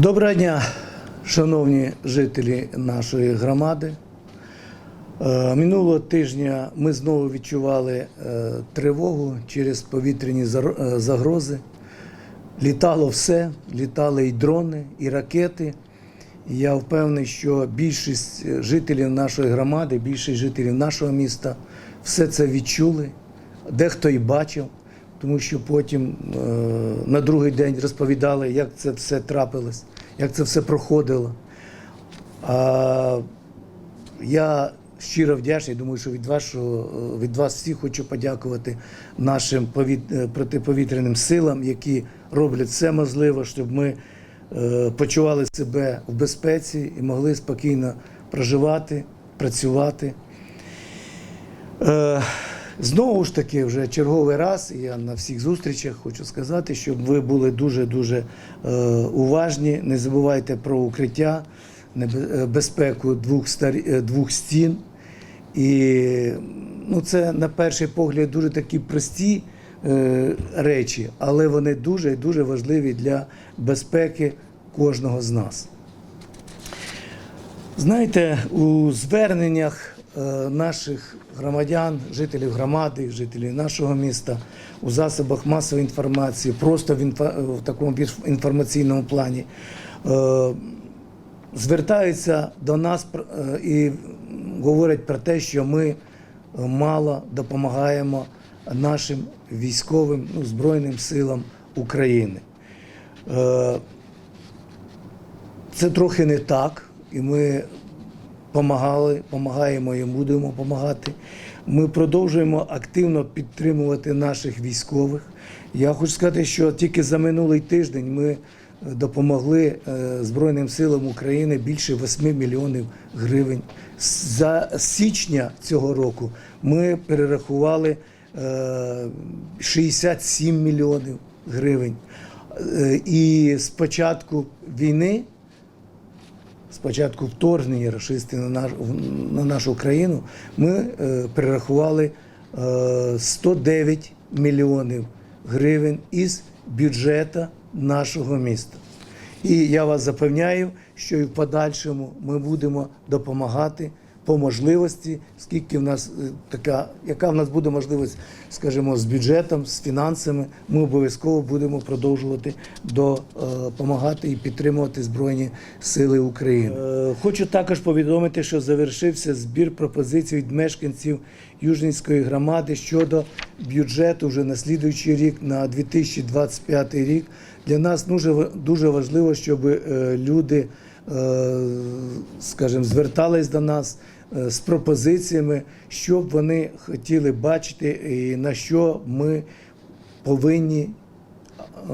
Доброго дня, шановні жителі нашої громади. Е, Минулого тижня ми знову відчували е, тривогу через повітряні е, загрози. Літало все, літали і дрони, і ракети. Я впевнений, що більшість жителів нашої громади, більшість жителів нашого міста все це відчули, дехто і бачив, тому що потім е, на другий день розповідали, як це все трапилось, як це все проходило. А я щиро вдячний. Думаю, що від вашого від вас всіх хочу подякувати нашим е, протиповітряним силам, які роблять все можливе, щоб ми е, почували себе в безпеці і могли спокійно проживати, працювати. Знову ж таки, вже черговий раз, я на всіх зустрічах хочу сказати, щоб ви були дуже-дуже е, уважні. Не забувайте про укриття, е, безпеку двох, старі, е, двох стін. І ну, це на перший погляд дуже такі прості е, речі, але вони дуже дуже важливі для безпеки кожного з нас. Знаєте, у зверненнях наших громадян, жителів громади, жителів нашого міста, у засобах масової інформації, просто в, інфа- в такому більш інформаційному плані, е, звертаються до нас е, і говорять про те, що ми е, мало допомагаємо нашим військовим ну, Збройним силам України. Е, це трохи не так, і ми помагали, помагаємо і будемо допомагати. Ми продовжуємо активно підтримувати наших військових. Я хочу сказати, що тільки за минулий тиждень ми е, допомогли е, Збройним силам України більше 8 мільйонів гривень. За січня цього року ми перерахували е, 67 мільйонів гривень. Е, І з початку війни з початку вторгнення рашисти на, наш, на нашу країну, ми е, перерахували е, 109 мільйонів гривень із бюджету нашого міста. І я вас запевняю, що і в подальшому ми будемо допомагати по можливості, скільки в нас е, така, яка в нас буде можливість, скажімо, з бюджетом, з фінансами, ми обов'язково будемо продовжувати допомагати і підтримувати Збройні Сили України. Е, Хочу також повідомити, що завершився збір пропозицій від мешканців Южненської громади щодо бюджету вже на слідуючий рік, на 2025 рік. Для нас дуже, важливо, щоб е, люди, е, скажімо, звертались до нас е, з пропозиціями, що б вони хотіли бачити і на що ми повинні е,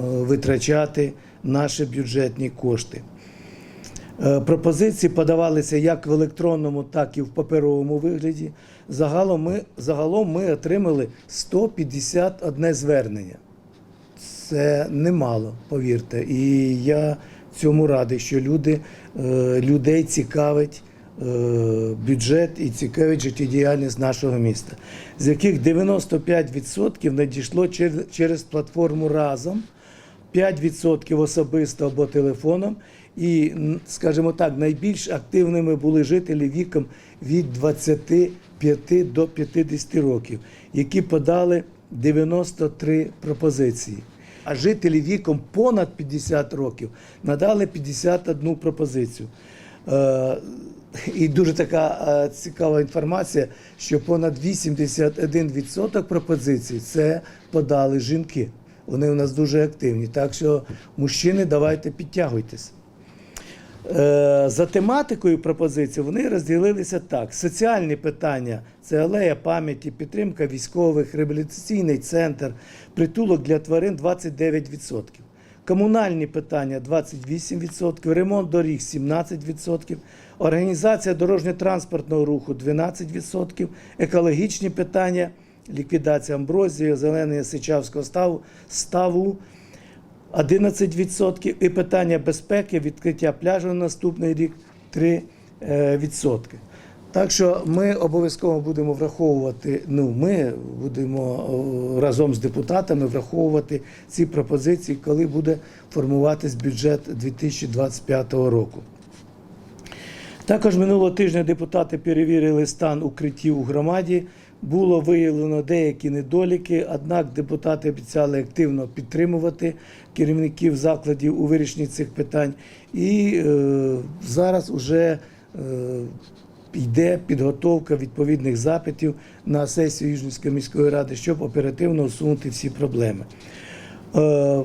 витрачати наші бюджетні кошти. Е, Пропозиції подавалися як в електронному, так і в паперовому вигляді. Загалом ми, загалом ми отримали 151 звернення. Це немало, повірте. І я цьому радий, що люди, е, людей цікавить е, бюджет і цікавить життєдіяльність нашого міста, з яких 95% надійшло через, платформу разом. 5% особисто або телефоном. І, скажімо так, найбільш активними були жителі віком від 25 до 50 років, які подали 93 пропозиції. А жителі віком понад 50 років надали 51 пропозицію. Е, І дуже така е, цікава інформація, що понад 81% пропозицій це подали жінки. Вони у нас дуже активні. Так що, мужчини, давайте підтягуйтесь. Е, За тематикою пропозицій вони розділилися так: соціальні питання це алея пам'яті, підтримка військових, реабілітаційний центр, притулок для тварин 29%. Комунальні питання 28%, ремонт доріг 17%, організація дорожньо-транспортного руху 12%, екологічні питання, ліквідація амброзії, озеленення Сичавського ставу, ставу 11% і питання безпеки, відкриття пляжу на наступний рік 3%. Так що ми обов'язково будемо враховувати. Ну, ми будемо разом з депутатами враховувати ці пропозиції, коли буде формуватись бюджет 2025 року. Також минулого тижня депутати перевірили стан укриттів у громаді. Було виявлено деякі недоліки, однак депутати обіцяли активно підтримувати керівників закладів у вирішенні цих питань. І е, зараз вже е, йде підготовка відповідних запитів на сесію Южницької міської ради, щоб оперативно усунути всі проблеми. Е,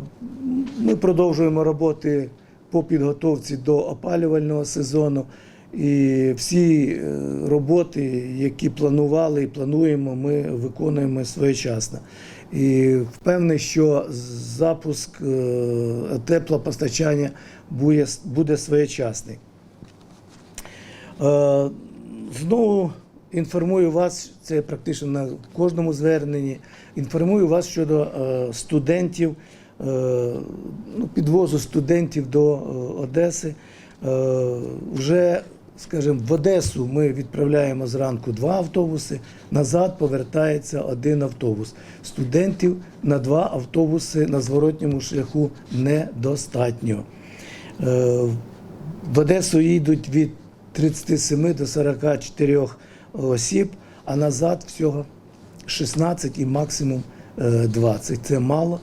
Ми продовжуємо роботи по підготовці до опалювального сезону. І всі е, роботи, які планували і плануємо, ми виконуємо своєчасно. І впевнений, що запуск е, теплопостачання буде, буде своєчасний. Е, Знову інформую вас, це практично на кожному зверненні. Інформую вас щодо студентів, ну, підвозу студентів до Одеси. Вже, скажімо, в Одесу ми відправляємо зранку два автобуси, назад повертається один автобус. Студентів на два автобуси на зворотньому шляху недостатньо. Е, В Одесу їдуть від 37 до 44 осіб, а назад всього 16 і максимум е, 20. Це мало.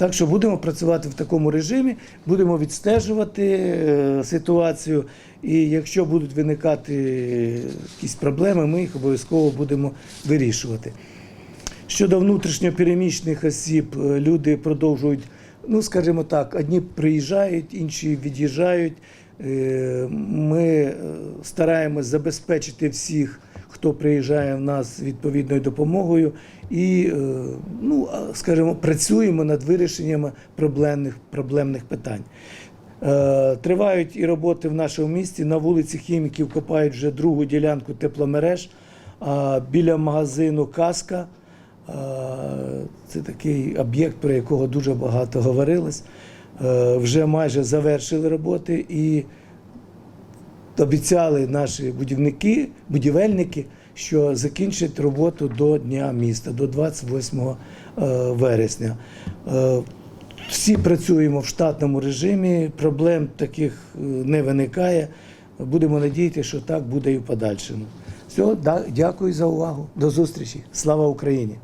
Так що будемо працювати в такому режимі, будемо відстежувати е, ситуацію, і якщо будуть виникати якісь проблеми, ми їх обов'язково будемо вирішувати. Щодо внутрішньопереміщених осіб, е, люди продовжують, ну скажімо так, одні приїжджають, інші від'їжджають. Е, Ми стараємось забезпечити всіх, хто приїжджає в нас з відповідною допомогою, і е, ну, скажімо, працюємо над вирішенням проблемних, проблемних питань. Е, Тривають і роботи в нашому місті. На вулиці Хіміків копають вже другу ділянку тепломереж. А біля магазину Каска е, це такий об'єкт, про якого дуже багато говорилось. Вже майже завершили роботи і обіцяли наші будівники, будівельники, що закінчать роботу до Дня міста, до 28 е, вересня. Е, Всі працюємо в штатному режимі, проблем таких е, не виникає. Будемо надіятися, що так буде і в подальшому. Все, дякую за увагу. До зустрічі. Слава Україні!